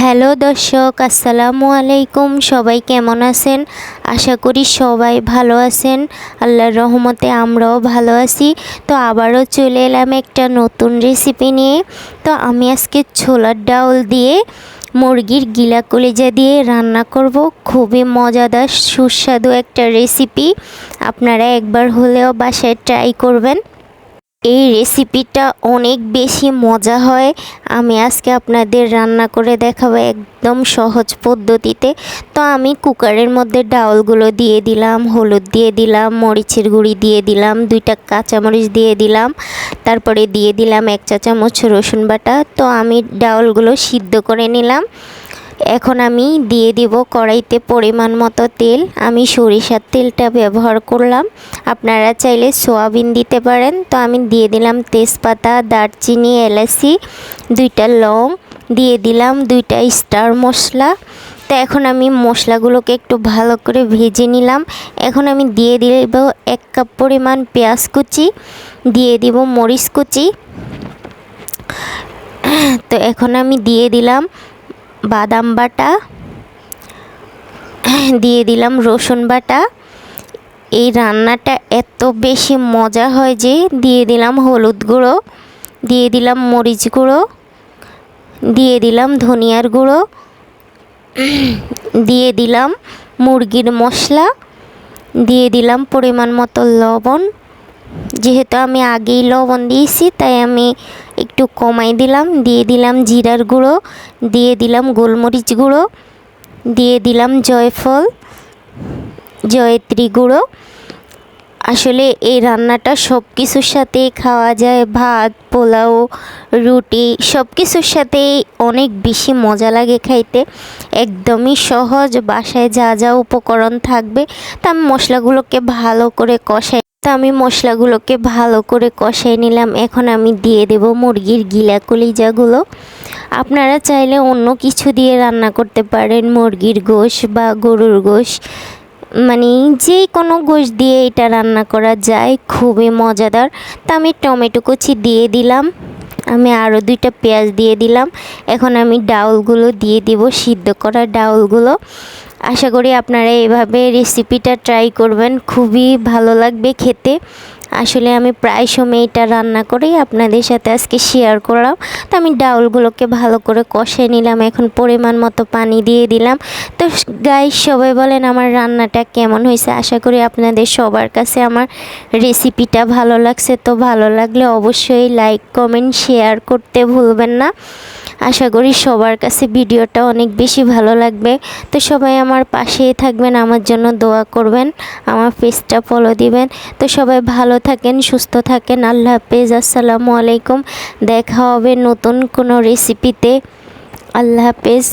Hello দর্শক, আসসালামু আলাইকুম। সবাই কেমন আছেন? আশা করি সবাই ভালো আছেন। আল্লাহর রহমতে আমরাও ভালো আছি। তো আবারও চলে এলাম একটা নতুন রেসিপি নিয়ে। তো আমি আজকে ছোলার ডাউল দিয়ে মুরগির গিলা কলিজা দিয়ে রান্না করব। খুবই মজাদার, সুস্বাদু একটা রেসিপি আপনারা একবার হলেও বাসায় ট্রাই করবেন। এই রেসিপিটা অনেক বেশি মজা হয়। আমি আজকে আপনাদের রান্না করে দেখাবো একদম সহজ পদ্ধতিতে। তো আমি কুকারের মধ্যে ডাউলগুলো দিয়ে দিলাম, হলুদ দিয়ে দিলাম, মরিচের গুঁড়ি দিয়ে দিলাম, দুইটা কাঁচামরিচ দিয়ে দিলাম, তারপরে দিয়ে দিলাম এক চা চামচ রসুন বাটা। তো আমি ডাউলগুলো সিদ্ধ করে নিলাম। এখন আমি দিয়ে দিব কড়াইতে পরিমাণ মতো তেল। আমি সরিষার তেলটা ব্যবহার করলাম। আপনারা চাইলে সোয়াবিন দিতে পারেন। তো আমি দিয়ে দিলাম তেজপাতা, দারচিনি এলাচি দুইটা লং, দিয়ে দিলাম দুইটা স্টার মশলা। তো এখন আমি মশলাগুলোকে একটু ভালো করে ভেজে নিলাম। এখন আমি দিয়ে দিব এক কাপ পরিমাণ পেঁয়াজ কুচি, দিয়ে দিব মরিচ কুচি। তো এখন আমি দিয়ে দিলাম বাদাম বাটা, দিয়ে দিলাম রসুন বাটা। এই রান্নাটা এত বেশি মজা হয় যে দিয়ে দিলাম হলুদ গুঁড়ো, দিয়ে দিলাম মরিচ গুঁড়ো, দিয়ে দিলাম ধনিয়ার গুঁড়ো, দিয়ে দিলাম মুরগির মশলা, দিয়ে দিলাম পরিমাণ মতো লবণ যেহেতু আমি আগেই লবণ দিয়েছি, তাই আমি একটু কমাই দিলাম। দিয়ে দিলাম জিরার গুঁড়ো, দিয়ে দিলাম গোলমরিচ গুঁড়ো, দিয়ে দিলাম জয়ফল, জয়ত্রী গুঁড়ো। আসলে এই রান্নাটা সব কিছুর সাথেই খাওয়া যায়, ভাত, পোলাও, রুটি সব কিছুর সাথেই অনেক বেশি মজা লাগে খাইতে। একদমই সহজ, বাসায় যা যা উপকরণ থাকবে, তা আমি মশলাগুলোকে ভালো করে কষাই তো আমি মশলাগুলোকে ভালো করে কষাই নিলাম। এখন আমি দিয়ে দেব মুরগির গিলা কলিজাগুলো। আপনারা চাইলে অন্য কিছু দিয়ে রান্না করতে পারেন, মুরগির গোশ বা গরুর গোশ। মানে যে কোনো গোশ দিয়ে এটা রান্না করা যায়, খুবই মজাদার। তা আমি টমেটো কুচি দিয়ে দিলাম। আমি আরও দুইটা পেঁয়াজ দিয়ে দিলাম। এখন আমি ডাউলগুলো দিয়ে দিব, সিদ্ধ করা ডাউলগুলো। আশা করি আপনারা এভাবে রেসিপিটা ট্রাই করবেন। খুবই ভালো লাগবে খেতে। আসলে আমি প্রায় সময় এটা রান্না করেই আপনাদের সাথে আজকে শেয়ার করলাম। তো আমি ডাউলগুলোকে ভালো করে কষে নিলাম, এখন পরিমাণ মতো পানি দিয়ে দিলাম। তো গাই সবাই বলেন আমার রান্নাটা কেমন হয়েছে? আশা করি আপনাদের সবার কাছে আমার রেসিপিটা ভালো লাগছে। তো ভালো লাগলে অবশ্যই লাইক কমেন্ট শেয়ার করতে ভুলবেন না। আশা করি সবার কাছে ভিডিওটা অনেক বেশি ভালো লাগবে। তো সবাই আমার পাশেই থাকবেন, আমার জন্য দোয়া করবেন, আমার পেজটা ফলো দিবেন। তো সবাই ভালো থাকেন, সুস্থ থাকেন। আল্লাহ হাফেজ। আসসালামু আলাইকুম। দেখা হবে নতুন কোনো রেসিপিতে আল্লাহ হাফেজ।